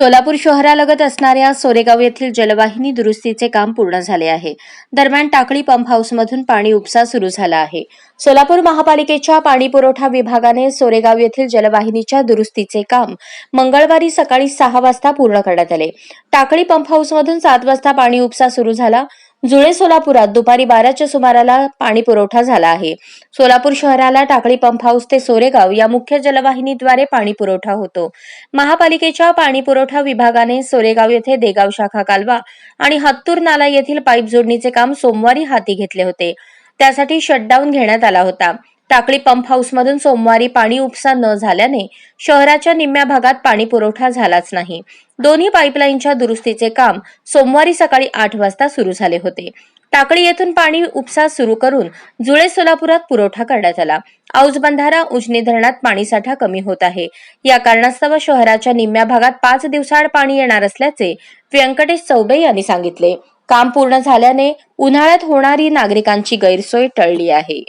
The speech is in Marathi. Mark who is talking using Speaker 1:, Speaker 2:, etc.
Speaker 1: सोलापूर शहरालगत असणाऱ्या सोरेगाव येथील जलवाहिनी दुरुस्तीचे काम पूर्ण झाले आहे. दरम्यान टाकळी पंप हाऊसमधून पाणी उपसा सुरू झाला आहे. सोलापूर महापालिकेच्या पाणी पुरवठा विभागाने सोरेगाव येथील जलवाहिनीच्या दुरुस्तीचे काम मंगळवारी सकाळी सहा वाजता पूर्ण करण्यात आले. टाकळी पंप हाऊसमधून सात वाजता पाणी उपसा सुरू झाला. जुळे सोलापुरात दुपारी बाराच्या सुमाराला पाणी पुरवठा झाला आहे. सोलापूर शहराला टाकळी पंप हाऊस ते सोरेगाव या मुख्य जलवाहिनीद्वारे पाणी पुरवठा होतो. महापालिकेच्या पाणी पुरवठा विभागाने सोरेगाव येथे देगाव शाखा कालवा आणि हत्तूर नाला येथील पाईप जोडणीचे काम सोमवारी हाती घेतले होते. त्यासाठी शटडाऊन घेण्यात आला होता. टाकळी पंप हाऊसमधून सोमवारी पाणी उपसा न झाल्याने शहराच्या निम्म्या भागात पाणी पुरवठा झालाच नाही. दोन्ही पाईपलाईनच्या दुरुस्तीचे काम सोमवारी सकाळी आठ वाजता सुरू झाले होते. टाकळी येथून पाणी उपसा सुरू करून जुळे सोलापुरात पुरवठा करण्यात आला. औज बंधारा उजनी धरणात पाणीसाठा कमी होत आहे. या कारणास्तव शहराच्या निम्म्या भागात पाच दिवसाआड पाणी येणार असल्याचे व्यंकटेश चौबे यांनी सांगितले. काम पूर्ण झाल्याने उन्हाळ्यात होणारी नागरिकांची गैरसोय टळली आहे.